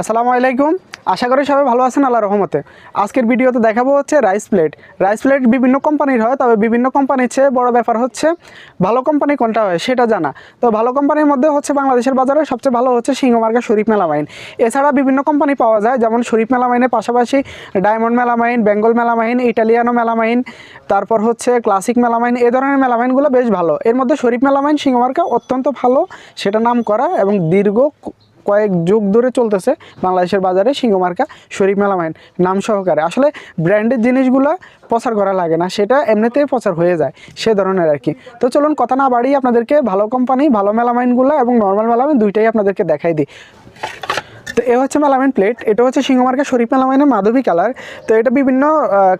আসসালামু আলাইকুম। আশা করি সবাই ভালো আছেন আল্লাহ রহমতে। আজকের ভিডিওতে দেখাবো হচ্ছে রাইস প্লেট। রাইস প্লেট বিভিন্ন কোম্পানির হয়, তবে বিভিন্ন কোম্পানির চেয়ে বড় ব্যাপার হচ্ছে ভালো কোম্পানি কোনটা হয় সেটা জানা। তো ভালো কোম্পানির মধ্যে হচ্ছে বাংলাদেশের বাজারে সবচেয়ে ভালো হচ্ছে সিংহমার্কা শরীফ মেলামাইন। এছাড়া বিভিন্ন কোম্পানি পাওয়া যায়, যেমন শরীফ মেলামাইনের পাশাপাশি diamond melamine, Bengal melamine, Italiano melamine, তারপর হচ্ছে ক্লাসিক মেলামাইন, এ ধরনের মেলামাইনগুলো বেশ ভালো। এর মধ্যে শরীফ মেলামাইন সিংহমার্কা অত্যন্ত ভালো সেটা নাম করা এবং দীর্ঘ কয়েক যুগ ধরে চলতেছে বাংলাদেশের বাজারে সিংহমার্কা শরীফ মেলামাইন নাম সহকারে। আসলে ব্র্যান্ডের জিনিসগুলো প্রচার করা লাগে না, সেটা এমনিতেই প্রচার হয়ে যায় সে ধরনের আর কি তো চলুন কথা না বাড়িয়ে আপনাদেরকে ভালো কোম্পানি ভালো মেলামাইনগুলো এবং নর্মাল মেলামাইন দুইটাই আপনাদেরকে দেখাই দিই। তো এ হচ্ছে মেলামাইন প্লেট, এটা হচ্ছে সিংহমার্কা শরীফ মেলামাইনের মাধবী কালার। তো এটা বিভিন্ন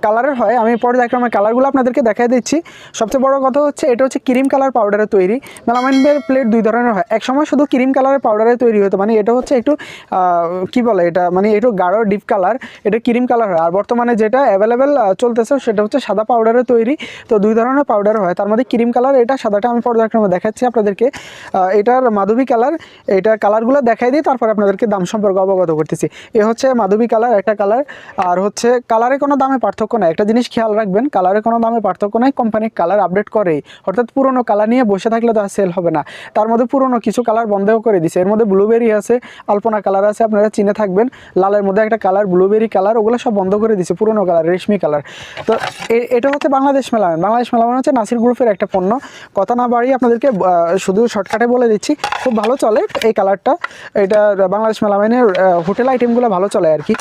কালারের হয়, আমি পর্যায়ক্রমে কালারগুলো আপনাদেরকে দেখাই দিচ্ছি। সবচেয়ে বড় কথা হচ্ছে, এটা হচ্ছে ক্রিম কালার পাউডারের তৈরি। মেলামাইনের প্লেট দুই ধরনের হয়, এক সময় শুধু ক্রিম কালারের পাউডারে তৈরি হতো মানে এটা হচ্ছে একটু কি বলে এটা মানে একটু গাঢ়, ডিপ কালার, এটা ক্রিম কালার হয়। আর বর্তমানে যেটা অ্যাভেলেবেল চলতেছে, সেটা হচ্ছে সাদা পাউডারের তৈরি। তো দুই ধরনের পাউডার হয়, তার মধ্যে ক্রিম কালার, এটা সাদাটা আমি পর্যায়ক্রমে দেখাচ্ছি আপনাদেরকে। এটার মাধবী কালার, এটা কালারগুলো দেখাই দিই, তারপর আপনাদেরকে দাম সম্পর্কে অবগত করতেছি। এ হচ্ছে মাধবী কালার একটা কালার আর হচ্ছে কালারে কোনো দামে পার্থক্য নাই। একটা জিনিস খেয়াল রাখবেন কালারে কোনো দামে পার্থক্য নাই কোম্পানি কালার আপডেট করেই। অর্থাৎ পুরনো কালার নিয়ে বসে থাকলে তো আর সেল হবে না। তার মধ্যে পুরনো কিছু কালার বন্ধও করে দিছে। এর মধ্যে ব্লুবেরি আছে, আলপনা কালার আছে, আপনারা চিনে থাকবেন। লালের মধ্যে একটা কালার ব্লুবেরি কালার ওগুলো সব বন্ধ করে দিছে, পুরনো কালার রেশমি কালার তো এটা হচ্ছে বাংলাদেশ মেলামেন। বাংলাদেশ মেলামেন হচ্ছে নাসির গ্রুপের একটা পণ্য। কথা না বাড়িয়ে আপনাদেরকে শুধু শর্টকাটে বলে দিচ্ছি। খুব ভালো চলে এই কালারটা এটা বাংলাদেশ মেলামেনের হোটেল আইটেমগুলো ভালো চলে আর কি।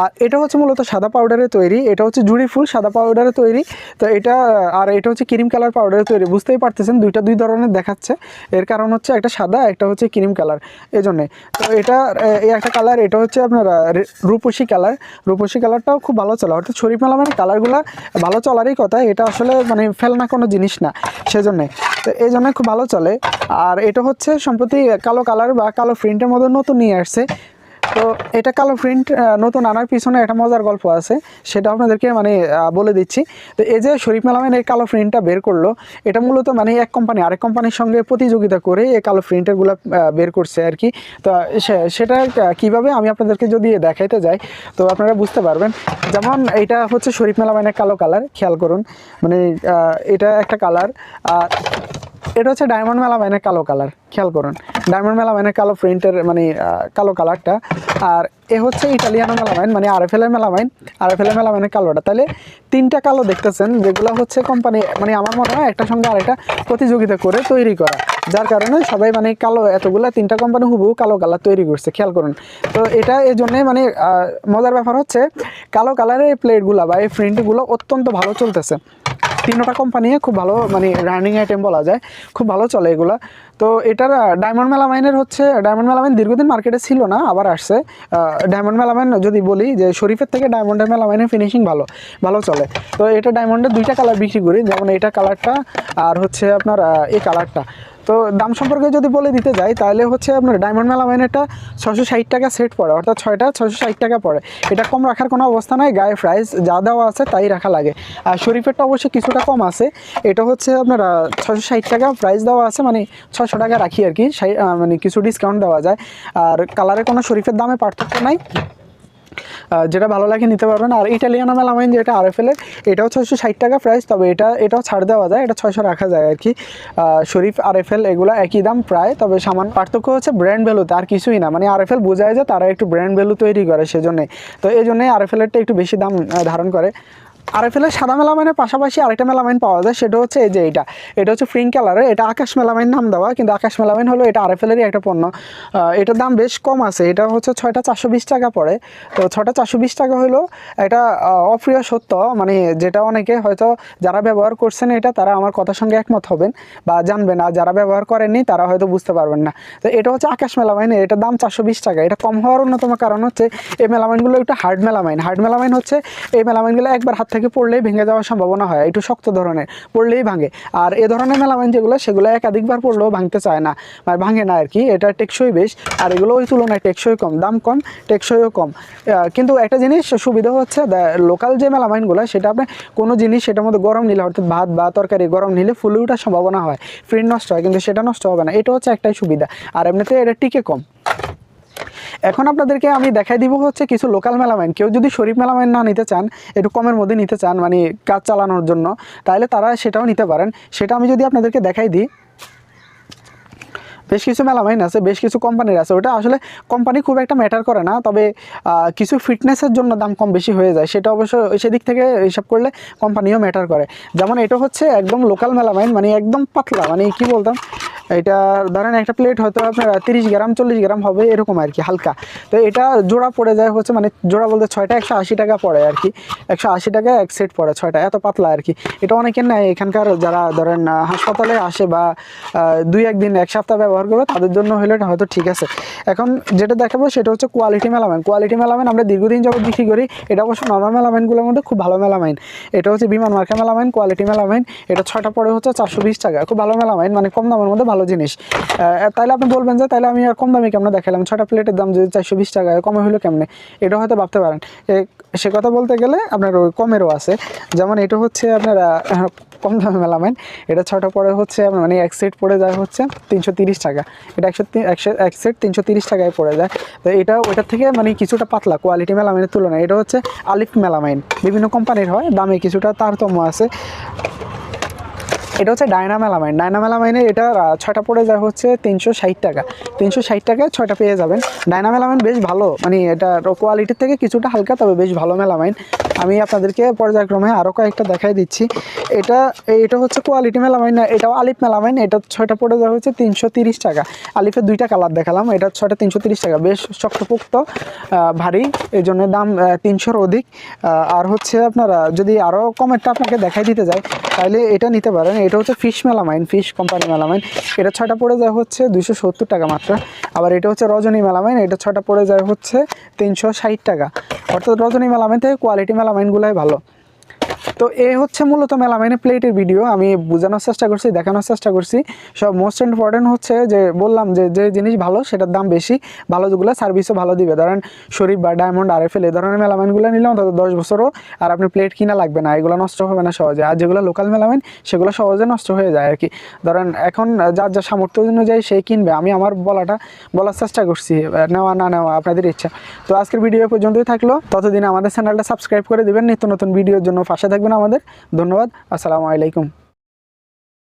আর এটা হচ্ছে মূলত সাদা পাউডারের তৈরি, এটা হচ্ছে জুড়ি ফুল সাদা পাউডারের তৈরি। তো এটা, আর এটা হচ্ছে ক্রিম কালার পাউডারের তৈরি, বুঝতেই পারতেছেন দুইটা দুই ধরনের দেখাচ্ছে। এর কারণ হচ্ছে একটা সাদা, একটা হচ্ছে ক্রিম কালার এই জন্যে তো এটা এই একটা কালার এটা হচ্ছে আপনার রূপসী কালার রূপসী কালারটাও খুব ভালো চলে, অর্থাৎ শরীফ মেলা মানে কালারগুলো ভালো চলারই কথা, এটা আসলে মানে ফেলনা কোনো জিনিস না, সেজন্যে। তো এই জন্য খুব ভালো চলে। আর এটা হচ্ছে সম্প্রতি কালো কালার বা কালো প্রিন্টের মধ্যে নতুন নিয়ে আসছে। তো এটা কালো প্রিন্ট নতুন আনার পিছনে একটা মজার গল্প আছে, সেটা আপনাদেরকে মানে বলে দিচ্ছি। তো এই যে শরীফ মেলামেন এই কালো প্রিন্টটা বের করল, এটা মূলত মানে এক কোম্পানি আরেক কোম্পানির সঙ্গে প্রতিযোগিতা করে এই কালো প্রিন্টারগুলো বের করছে আর কি। তো সেটা কীভাবে আমি আপনাদেরকে যদি দেখাইতে যাই, তো আপনারা বুঝতে পারবেন। যেমন এটা হচ্ছে শরীফ মেলামেনের কালো কালার খেয়াল করুন। মানে এটা একটা কালার এটা হচ্ছে ডায়মন্ড মেলা মাইনের কালো কালার খেয়াল করুন। ডায়মন্ড মেলা মাইনের কালো প্রিন্টের মানে কালো কালারটা আর এ হচ্ছে ইটালিয়ানো মেলামাইন মানে আরএফএলের মেলামাইন আরএফএলের মেলামাইনের কালোটা। তাহলে তিনটা কালো দেখতেছেন, যেগুলো হচ্ছে কোম্পানি মানে আমার মনে হয় একটা সঙ্গে আরেকটা প্রতিযোগিতা করে তৈরি করা। যার কারণে সবাই মানে কালো, এতগুলা তিনটা কোম্পানি হুবহু কালো কালার তৈরি করছে, খেয়াল করুন। তো এটা এই জন্যে মানে মজার ব্যাপার হচ্ছে, কালো কালারের এই প্লেটগুলো বা এই প্রিন্টগুলো অত্যন্ত ভালো চলতেছে। তিনটা কোম্পানি খুব ভালো মানে রানিং আইটেম বলা যায়, খুব ভালো চলে এগুলা। তো এটার ডায়মন্ড মেলামাইনের হচ্ছে ডায়মন্ড মেলামাইন দীর্ঘদিন মার্কেটে ছিল না, আবার আসছে। ডায়মন্ড মেলামাইন যদি বলি যে শরীফের থেকে ডায়মন্ডের মেলামাইনের ফিনিশিং ভালো ভালো চলে। তো এটা ডায়মন্ডের দুইটা কালার বিক্রি করি, যেমন এটা কালারটা আর হচ্ছে আপনার এই কালারটা তো দাম সম্পর্কে যদি বলে দিতে যাই, তাহলে হচ্ছে আপনার ডায়মন্ড মেলামাইনেরটা ছশো ষাট টাকা সেট পড়ে, অর্থাৎ ছয়টা ছশো ষাট টাকা পড়ে। এটা কম রাখার কোনো অবস্থা নাই, গায়ে প্রাইস যা দেওয়া আছে তাই রাখা লাগে। আর শরীফেরটা অবশ্যই কিছুটা কম আছে। এটা হচ্ছে আপনার ছশো ষাট টাকা প্রাইস দেওয়া আছে মানে ছশো টাকা রাখি আর কি। মানে কিছু ডিসকাউন্ট দেওয়া যায়। আর কালারে কোনো শরীফের দামে পার্থক্য নাই। যেটা ভালো লাগে নিতে পারবেন। আর ইটালিয়ান মেলামাইন যেটা আর এফ এর এটাও ছয়শো ষাট টাকা প্রাইস তবে এটা, এটাও ছাড় দেওয়া যায়, এটা ছয়শো রাখা যায় আর কি। শরীফ আর এফ এল এগুলো একই দাম প্রায়, তবে সামান পার্থক্য হচ্ছে ব্র্যান্ড ভ্যালুতে আর কিছুই না। মানে আর এফ এল বোঝায় যে তারা একটু ব্র্যান্ড ভ্যালু তৈরি করে সেজন্যে। তো এই জন্যই এফ এলেরটা একটু বেশি দাম ধারণ করে। আরএফএলের সাদা মেলামাইনের পাশাপাশি আরেকটা মেলামাইন পাওয়া যায়, সেটা হচ্ছে এই যে এটা এটা হচ্ছে ফ্রিং কালারের, এটা আকাশ মেলামাইন নাম দেওয়া, কিন্তু আকাশ মেলামাইন হলো এটা আরএফএলেরই একটা পণ্য। এটার দাম বেশ কম আছে, এটা হচ্ছে ছয়টা চারশো বিশ টাকা পড়ে। তো ছয়টা চারশো বিশ টাকা হলো এটা অপ্রিয় সত্য মানে যেটা অনেকে হয়তো যারা ব্যবহার করছেন এটা, তারা আমার কথার সঙ্গে একমত হবেন বা জানবেন আর যারা ব্যবহার করেননি, তারা হয়তো বুঝতে পারবেন না। তো এটা হচ্ছে আকাশ মেলামাইন, এটার দাম চারশো বিশ টাকা। এটা কম হওয়ার অন্যতম কারণ হচ্ছে, এই মেলামাইনগুলো একটু হার্ড মেলামাইন। হার্ড মেলামাইন হচ্ছে, এই মেলামাইনগুলো একবার হাত থেকে পড়লেই ভেঙে যাওয়ার সম্ভাবনা হয়, একটু শক্ত ধরনের, পড়লেই ভাঙে। আর এ ধরনের মেলামাইন যেগুলো, সেগুলো একাধিকবার পড়লেও ভাঙতে চায় না। মানে ভাঙে না আর কি, এটা টেকসই বেশ, আর এগুলো ওই তুলনায় টেকসই কম, দাম কম, টেকসইও কম। কিন্তু একটা জিনিস সুবিধা হচ্ছে লোকাল যে মেলামাইনগুলো, সেটা আপনি কোনো জিনিস, সেটার মধ্যে গরম নিলে, অর্থাৎ ভাত বা তরকারি গরম নিলে ফুলে ওঠার সম্ভাবনা হয় ফ্রিজ নষ্ট হয়, কিন্তু সেটা নষ্ট হবে না, এটা হচ্ছে একটাই সুবিধা। আর এমনিতে এটা টিকে কম। এখন আপনাদেরকে আমি দেখাই দিব হচ্ছে কিছু লোকাল মেলামাইন। কেউ যদি শরীফ মেলামাইন না নিতে চান, একটু কমের মধ্যে নিতে চান মানে কাজ চালানোর জন্য, তাহলে তারা সেটাও নিতে পারেন। সেটা আমি যদি আপনাদেরকে দেখাই দিই। বেশ কিছু মেলামাইন আছে, বেশ কিছু কোম্পানির আছে। ওটা আসলে কোম্পানি খুব একটা ম্যাটার করে না, তবে কিছু ফিটনেসের জন্য দাম কম বেশি হয়ে যায়। সেটা অবশ্য সেদিক থেকে হিসাব করলে কোম্পানিও ম্যাটার করে। যেমন এটা হচ্ছে একদম লোকাল মেলামাইন মানে একদম পাতলা মানে কি বলতাম? এটা ধরেন একটা প্লেট হয়তো আপনার তিরিশ গ্রাম, চল্লিশ গ্রাম হবে, এরকম আর কি হালকা। তো এটা জোড়া পড়ে যায় হচ্ছে মানে জোড়া বলতে ছয়টা একশো আশি টাকা পড়ে আর কি একশো আশি টাকা এক সেট পড়ে ছয়টা, এত পাতলা আর কি এটা অনেকের নেয় এখানকার যারা ধরেন হাসপাতালে আসে বা দুই একদিন, এক সপ্তাহ ব্যবহার করবে তাদের জন্য হলে হয়তো ঠিক আছে। এখন যেটা দেখাবো সেটা হচ্ছে কোয়ালিটি মেলামাইন। কোয়ালিটি মেলামাইন আমরা দীর্ঘদিন যাবত বিক্রি করি, এটা অবশ্য নর্মাল মেলামাইনগুলোর মধ্যে খুব ভালো মেলামাইন। এটা হচ্ছে বিমান মার্কা মেলামাইন কোয়ালিটি মেলামাইন। এটা ছয়টা পড়ে হচ্ছে চারশো বিশ টাকা। খুব ভালো মেলামাইন মানে কম দামের মধ্যে ভালো জিনিস। তাহলে আপনি বলবেন যে তাহলে আমি আর কম দামে কেমন দেখালাম? ছয়টা প্লেটের দাম যদি চারশো বিশ টাকা কমে হলো কেমনে? এটা হয়তো ভাবতে পারেন। সে কথা বলতে গেলে আপনার কমেরও আছে। যেমন এটা হচ্ছে আপনার কম দামে মেলামেন এটা ছটা পরে হচ্ছে মানে এক সেট পড়ে যায় হচ্ছে তিনশো টাকা। এটা একশো এক সেট তিনশো টাকায় পড়ে যায়। তো এটা ওটার থেকে মানে কিছুটা পাতলা কোয়ালিটি মেলামাইনের তুলনায়। এটা হচ্ছে আলিফ মেলামাইন বিভিন্ন কোম্পানির হয়, দামে কিছুটা তারতম্য আছে। এটা হচ্ছে ডায়না মেলামাইন ডায়না মেলামাইনের এটা ছয়টা পড়ে যায় হচ্ছে তিনশো ষাট টাকা। তিনশো ষাট টাকায় ছয়টা পেয়ে যাবেন। ডায়না মেলামাইন বেশ ভালো মানে এটা কোয়ালিটির থেকে কিছুটা হালকা, তবে বেশ ভালো মেলামাইন। আমি আপনাদেরকে পর্যায়ক্রমে আরও কয়েকটা দেখাই দিচ্ছি। এটা এটা হচ্ছে কোয়ালিটি মেলামাইন, না, এটাও আলিফ মেলা মেলামাইন, এটা ছয়টা পড়ে যায় হচ্ছে তিনশো তিরিশ টাকা। আলিফের দুইটা কালার দেখালাম, এটা ছয়টা তিনশো তিরিশ টাকা, বেশ শক্তপোক্ত ভারী এই জন্য দাম তিনশোর অধিক। আর হচ্ছে আপনারা যদি আরও কমেরটা আপনাকে দেখাই দিতে যায় তাহলে এটা নিতে পারেন। এটা হচ্ছে fish melamine fish company melamine এটা ছটা পড়ে যায় হচ্ছে দুশো সত্তর টাকা মাত্র। আবার এটা হচ্ছে রজনী মেলামাইন এটা ছটা পড়ে যায় হচ্ছে তিনশো ষাট টাকা। অর্থাৎ রজনী মেলামাইন থেকে কোয়ালিটি মেলামাইনগুলোই ভালো। তো এ হচ্ছে মূলত মেলামাইনের প্লেটের ভিডিও। আমি বোঝানোর চেষ্টা করছি, দেখানোর চেষ্টা করছি। সব মোস্ট ইম্পর্টেন্ট হচ্ছে যে, বললাম যে যে জিনিস ভালো, সেটার দাম বেশি, ভালো যেগুলো সার্ভিসও ভালো দিবে। ধরেন শরীফ বা ডায়মন্ড আর এফ এল এই ধরনের মেলামাইনগুলো নিলে অন্তত দশ বছরও আর আপনি প্লেট কিনা লাগবে না, এগুলো নষ্ট হবে না সহজে। আর যেগুলো লোকাল মেলামাইন, সেগুলো সহজে নষ্ট হয়ে যায় আর কি। ধরেন এখন যার যা সামর্থ্য অনুযায়ী সে কিনবে। আমি আমার বলাটা, বলার চেষ্টা করছি। নেওয়া না নেওয়া, আপনাদের ইচ্ছা। তো আজকের ভিডিও পর্যন্তই থাকল। ততদিন আমাদের চ্যানেলটা সাবস্ক্রাইব করে দেবেন। নিত্য নতুন ভিডিওর জন্য পাশে থাকবেন আমাদের। ধন্যবাদ। আসসালামু আলাইকুম।